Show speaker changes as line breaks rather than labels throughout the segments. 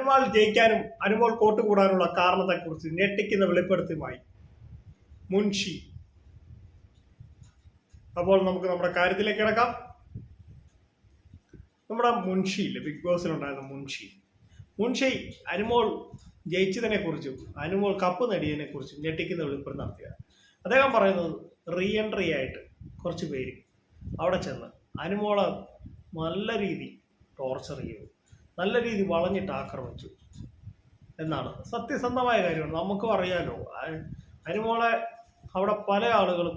Anumol ജയിക്കാനും Anumol coat കൂടാനുള്ള കാരണത്തെക്കുറിച്ച് ഞെട്ടിക്കുന്ന വെളിപ്പെടുത്തുമായി മുൻഷി. അപ്പോൾ നമുക്ക് നമ്മുടെ കാര്യത്തിലേക്ക് കിടക്കാം. നമ്മുടെ മുൻഷി ഇല്ലേ ബിഗ് ബോസിലുണ്ടായിരുന്ന മുൻഷി. മുൻഷി അനുമോൾ ജയിച്ചതിനെ കുറിച്ചും അനുമോൾ കപ്പ് നേടിയതിനെ കുറിച്ചും ഞെട്ടിക്കുന്ന വെളിപ്പെടുത്തൽ നടത്തിയ അദ്ദേഹം പറയുന്നത് റീ എൻട്രി ആയിട്ട് കുറച്ച് പേര് അവിടെ ചെന്ന് അനുമോളെ നല്ല രീതി ടോർച്ചർ ചെയ്തു. നല്ല രീതി വളഞ്ഞിട്ട് ആക്രമിച്ചു എന്നാണ്. സത്യസന്ധമായ കാര്യമാണ്. നമുക്കും അറിയാലോ അനുമോളെ അവിടെ പല ആളുകളും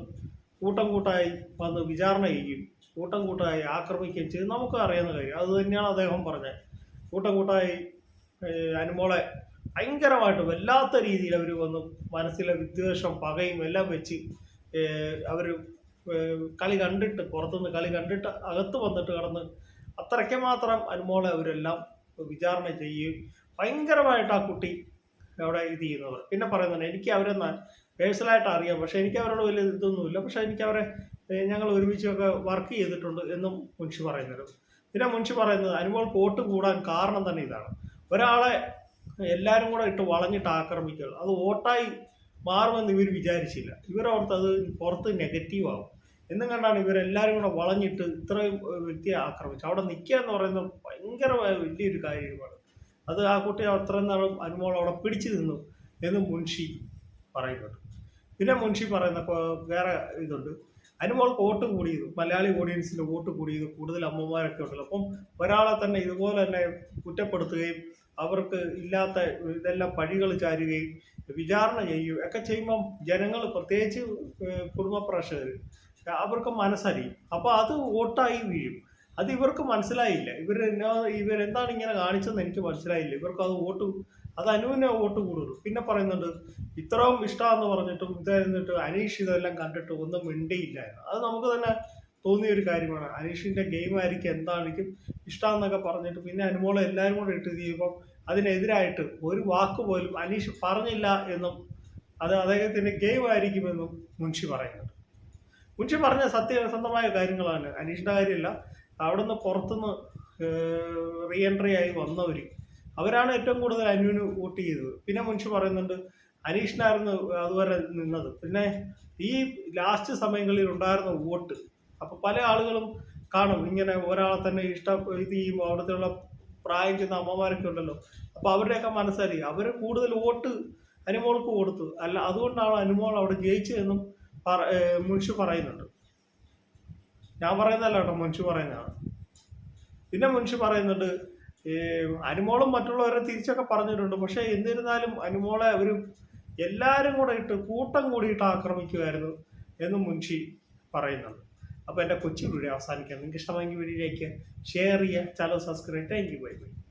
കൂട്ടം കൂട്ടായി വന്ന് വിചാരണ ചെയ്യുകയും കൂട്ടം കൂട്ടായി ആക്രമിക്കുകയും ചെയ്ത്. നമുക്ക് അറിയാവുന്ന കാര്യം അത് തന്നെയാണ് അദ്ദേഹം പറഞ്ഞത്. കൂട്ടം കൂട്ടായി അനുമോളെ ഭയങ്കരമായിട്ട് വല്ലാത്ത രീതിയിൽ അവർ വന്ന് മനസ്സിലെ വിദ്വേഷം പകയും എല്ലാം വെച്ച് അവർ കളി കണ്ടിട്ട് പുറത്തുനിന്ന് കളി കണ്ടിട്ട് അകത്ത് വന്നിട്ട് കടന്ന് അത്രയ്ക്ക് മാത്രം അനുമോളെ അവരെല്ലാം വിചാരണ ചെയ്യുകയും ഭയങ്കരമായിട്ട് ആ കുട്ടി അവിടെ ഇത് ചെയ്യുന്നത്. പിന്നെ പറയുന്നുണ്ട് എനിക്ക് അവരെ പേഴ്സണലായിട്ട് അറിയാം പക്ഷേ എനിക്ക് അവരോട് വലിയ ഇതൊന്നുമില്ല. പക്ഷെ എനിക്ക് അവരെ ഞങ്ങൾ ഒരുമിച്ചൊക്കെ വർക്ക് ചെയ്തിട്ടുണ്ട് എന്നും മുൻഷി പറയുന്നുണ്ട് പിന്നെ മുൻഷി പറയുന്നത് അനുമോൾ കോട്ട് കൂടാൻ കാരണം തന്നെ ഇതാണ്. ഒരാളെ എല്ലാവരും കൂടെ ഇട്ട് വളഞ്ഞിട്ട് ആക്രമിക്കുക അത് വോട്ടായി മാറുമെന്ന് ഇവർ വിചാരിച്ചില്ല. ഇവരോർത്ത് അത് പുറത്ത് നെഗറ്റീവ് ആവും. എന്നും കണ്ടാണ് ഇവരെല്ലാവരും കൂടെ വളഞ്ഞിട്ട് ഇത്രയും വ്യക്തിയെ ആക്രമിച്ചു അവിടെ നിൽക്കുക എന്ന് പറയുന്നത് ഭയങ്കരമായ വലിയൊരു കാര്യമാണ്. അത് ആ കുട്ടി അത്രയും നാളും അനുമോൾ അവിടെ പിടിച്ചു നിന്നു എന്ന് മുൻഷി പറയുന്നുണ്ട്. പിന്നെ മുൻഷി പറയുന്ന വേറെ ഇതുണ്ട്. അനുമോൾ വോട്ട് കൂടിയത് മലയാളി ഓഡിയൻസിന്റെ വോട്ട് കൂടിയത് കൂടുതൽ അമ്മമാരൊക്കെ ഉണ്ടല്ലോ. അപ്പം ഒരാളെ തന്നെ ഇതുപോലെ തന്നെ കുറ്റപ്പെടുത്തുകയും അവർക്ക് ഇല്ലാത്ത ഇതെല്ലാം പഴികൾ ചാരുകയും വിചാരണ ചെയ്യുകയും ഒക്കെ ചെയ്യുമ്പം ജനങ്ങൾ പ്രത്യേകിച്ച് കുടുംബ പ്രേക്ഷകർ അവർക്ക് മനസ്സറിയും. അപ്പോൾ അത് വോട്ടായി വീഴും. അത് ഇവർക്ക് മനസ്സിലായില്ല. ഇവർ ഇവരെന്താണ് ഇങ്ങനെ കാണിച്ചതെന്ന് എനിക്ക് മനസ്സിലായില്ല. ഇവർക്ക് അത് വോട്ട് അത് അനുവിനെ വോട്ട് കൂടുതലും പിന്നെ പറയുന്നുണ്ട് ഇത്രയും ഇഷ്ടമാണെന്ന് പറഞ്ഞിട്ടും ഇതായിരുന്നിട്ട് അനീഷ് ഇതെല്ലാം കണ്ടിട്ട് ഒന്നും മിണ്ടിയില്ല അത് നമുക്ക് തന്നെ തോന്നിയ ഒരു കാര്യമാണ്. അനീഷിന്റെ ഗെയിം ആയിരിക്കും എന്താണെങ്കിലും ഇഷ്ടമെന്നൊക്കെ പറഞ്ഞിട്ട് പിന്നെ അനുമോളെ എല്ലാവരും കൂടെ ഇട്ട് ചെയ്യുമ്പോൾ അതിനെതിരായിട്ട് ഒരു വാക്ക് പോലും അനീഷ് പറഞ്ഞില്ല എന്നും അത് അദ്ദേഹത്തിന്റെ ഗെയിം ആയിരിക്കുമെന്നും മുൻഷി പറയുന്നുണ്ട്. മുൻഷി പറഞ്ഞ സത്യസന്ധമായ കാര്യങ്ങളാണ്. അനീഷിന്റെ കാര്യമില്ല. നിന്ന് പുറത്തുനിന്ന് റീ എൻട്രി ആയി വന്നവർ അവരാണ് ഏറ്റവും കൂടുതൽ അനുവിന് വോട്ട് ചെയ്തത്. പിന്നെ മുൻഷി പറയുന്നുണ്ട് അനീഷിനായിരുന്നു അതുവരെ നിന്നത്. പിന്നെ ഈ ലാസ്റ്റ് സമയങ്ങളിൽ ഉണ്ടായിരുന്ന വോട്ട്. അപ്പോൾ പല ആളുകളും കാണും. ഇങ്ങനെ ഒരാളെ തന്നെ ഇഷ്ടം ഇത് ചെയ്യുമ്പോൾ അവിടുത്തെ പ്രായം ചെന്ന അമ്മമാരൊക്കെ ഉണ്ടല്ലോ. അപ്പൊ അവരുടെയൊക്കെ മനസ്സറി അവർ കൂടുതൽ വോട്ട് അനുമോൾക്ക് കൊടുത്തു അല്ല അതുകൊണ്ടാണ് അനുമോൾ അവിടെ ജയിച്ചതെന്നും മുൻഷി പറയുന്നുണ്ട്. ഞാൻ പറയുന്നതല്ല കേട്ടോ മുൻഷു പറയുന്നതാണ്. പിന്നെ മുൻഷു പറയുന്നുണ്ട് അനുമോളും മറ്റുള്ളവരെ തിരിച്ചൊക്കെ പറഞ്ഞിട്ടുണ്ട് പക്ഷേ എന്നിരുന്നാലും അനുമോളെ അവർ എല്ലാവരും കൂടെ ഇട്ട് കൂട്ടം കൂടിയിട്ട് ആക്രമിക്കുമായിരുന്നു എന്നും മുൻഷി പറയുന്നുണ്ട്. അപ്പോൾ എന്റെ കൊച്ചു വീഡിയോ അവസാനിക്കാം. നിങ്ങൾക്ക് ഇഷ്ടമെങ്കിൽ വീഡിയോയിലേക്ക് ഷെയർ ചെയ്യുക. Channel subscribe thank you bye bye